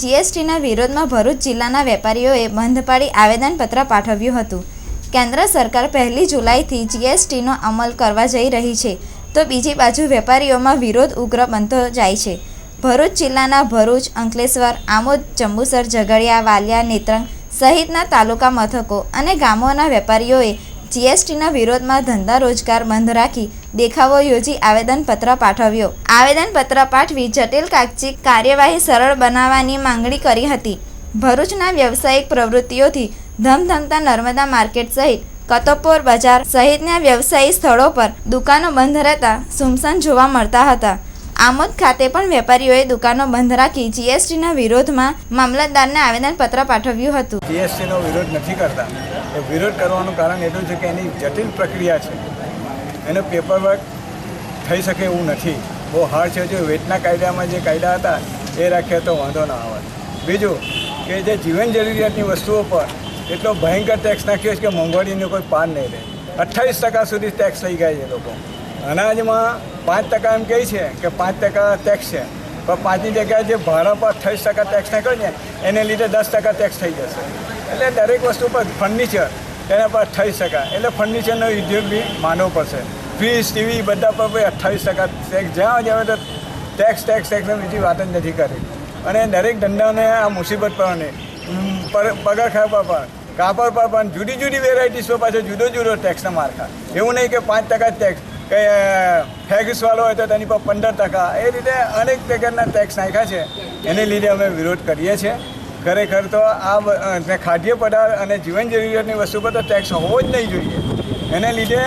જીએસટીના વિરોધમાં ભરૂચ જિલ્લાના વેપારીઓએ બંધ પાડી આવેદનપત્ર પાઠવ્યું હતું. કેન્દ્ર સરકાર પહેલી જુલાઈથી જીએસટીનો અમલ કરવા જઈ રહી છે, તો બીજી બાજુ વેપારીઓમાં વિરોધ ઉગ્ર બનતો જાય છે. ભરૂચ જિલ્લાના ભરૂચ, અંકલેશ્વર, આમોદ, જંબુસર, ઝઘડિયા, વાલિયા, નેત્રંગ સહિતના તાલુકા મથકો અને ગામોના વેપારીઓએ જીએસટીના વિરોધમાં ધંધા રોજગાર બંધ રાખી દેખાવો યોજી આવેદનપત્ર પાઠવ્યો. આવેદનપત્ર પાઠવી જટિલ કાગજી કાર્યવાહી સરળ બનાવવાની માંગણી કરી હતી. ભરૂચના વ્યવસાયિક પ્રવૃત્તિઓથી ધમધમતા નર્મદા માર્કેટ સહિત કતોપોર બજાર સહિતના વ્યવસાયી સ્થળો પર દુકાનો બંધ રહેતા સુમસાન જોવા મળતા હતા. આમોદ ખાતે પણ વેપારીઓએ દુકાનો બંધ રાખી જીએસટીના વિરોધમાં મામલતદારને આવેદનપત્ર પાઠવ્યું હતું. જીએસટીનો વિરોધ નથી કરતા. એ વિરોધ કરવાનું કારણ એટલું છે કે એની જટિલ પ્રક્રિયા છે. એનો પેપરવર્ક થઈ શકે એવું નથી. બહુ હાર્ડ છે. જો વેટના કાયદામાં જે કાયદા હતા, એ રાખ્યા તો વાંધો ના આવે. બીજું કે જે જીવન જરૂરિયાતની વસ્તુઓ પર એટલો ભયંકર ટેક્સ નાખ્યો છે કે મોંઘવારીનો કોઈ પાર નહીં રહે. અઠ્ઠાવીસ ટકા સુધી ટેક્સ લઈ ગયા છે લોકો. અનાજમાં પાંચ ટકા એમ કહે છે કે પાંચ ટકા ટેક્સ છે. પણ પાંચની જગ્યાએ જે ભાડા પર અઠ્ઠાવીસ ટકા ટેક્સ નાખ્યો છે એને લીધે દસ ટકા ટેક્સ થઈ જશે. એટલે દરેક વસ્તુ પર ફર્નિચર એના પર અઠ્ઠાવીસ ટકા. એટલે ફર્નિચરનો ઉદ્યોગ બી માનવો પડશે. ફ્રીજ ટીવી બધા પર ભાઈ અઠ્ઠાવીસ ટકા ટેક્સ જ્યાં જાવે તો ટેક્સ ટેક્સ ટેક્સ બીજી વાત જ નથી કરી. અને દરેક ધંધાને આ મુસીબત પર- પગાર ખાવા પર કાપડ પર પણ જુદી જુદી વેરાયટીઝ પર પાછળ જુદો જુદો ટેક્સના માર્કા એવું નહીં કે પાંચ ટકા ટેક્સ કે ફેગસવાળો હોય તો તેની પર પંદર ટકા. એ રીતે અનેક પ્રકારના ટેક્સ નાખ્યા છે. એને લીધે અમે વિરોધ કરીએ છીએ. ખરેખર તો આ ખાદ્ય પદાર્થ અને જીવન જરૂરિયાતની વસ્તુ પર તો ટેક્સ હોવો જ નહીં જોઈએ. એને લીધે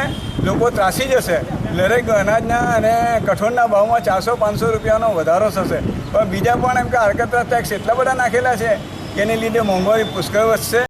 લોકો ત્રાસી જશે. દરેક અનાજના અને કઠોળના ભાવમાં ચારસો, પાંચસો રૂપિયાનો વધારો થશે. પણ બીજા પણ એમ કે હરકતના ટેક્સ એટલા બધા નાખેલા છે કે એને લીધે મોંઘવારી પુષ્કળ વધશે.